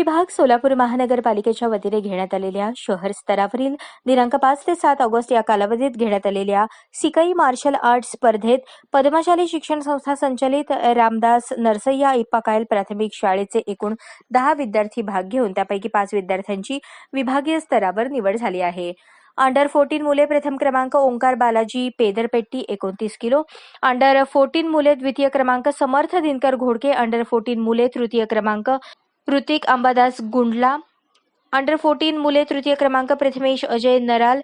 विभाग सोलापूर महानगरपालिकेच्या वतीने घेण्यात आलेल्या शहर स्तरावरील दिनांक पाच ते सात ऑगस्ट या कालावधीत घेण्यात आलेल्या सिकई मार्शल आर्ट स्पर्धेत पद्मशाली शिक्षण संस्था संचालित रामदास नरसय्या इप्पाकायल प्राथमिक शाळेचे एकूण दहा विद्यार्थी भाग घेऊन त्यापैकी पाच विद्यार्थ्यांची विभागीय स्तरावर निवड झाली आहे. अंडर फोर्टीन मुले प्रथम क्रमांक ओंकार बालाजी पेदरपेट्टी एकोणतीस किलो. अंडर फोर्टीन मुले द्वितीय क्रमांक समर्थ दिनकर घोडके. अंडर फोर्टीन मुले तृतीय क्रमांक ऋतिक अंबादास गुंडला. अंडर फोर्टीन मुले तृतीय क्रमांक प्रथमेश अजय नराल.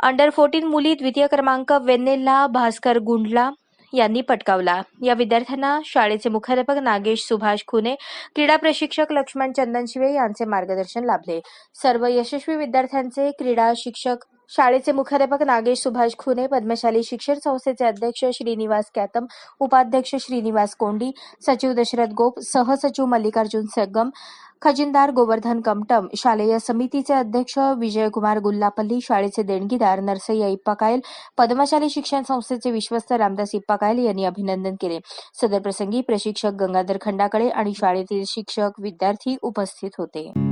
अंडर फोर्टीन मुली द्वितीय क्रमांक वेनेल्ला भास्कर गुंडला यांनी पटकावला. या विद्यार्थ्यांना शाळेचे मुख्याध्यापक नागेश सुभाष खुने क्रीडा प्रशिक्षक लक्ष्मण चंदन शिवे यांचे मार्गदर्शन लाभले. सर्व यशस्वी विद्यार्थ्यांचे क्रीडा शिक्षक शाळेचे मुख्याध्यापक नागेश सुभाष खुने पद्मशाली शिक्षण संस्थेचे अध्यक्ष श्रीनिवास कॅतम उपाध्यक्ष श्रीनिवास कोंडी सचिव दशरथ गोप सहसचिव मल्लिकार्जुन सगम खजिनदार गोवर्धन कमटम शालेय समितीचे अध्यक्ष विजयकुमार गुल्लापल्ली शाळेचे देणगीदार नरसय्या इप्पाकायल पद्मशाली शिक्षण संस्थेचे विश्वस्त रामदास इप्पाकायल यांनी अभिनंदन केले. सदर प्रसंगी प्रशिक्षक गंगाधर खंडाकडे आणि शाळेतील शिक्षक विद्यार्थी उपस्थित होते.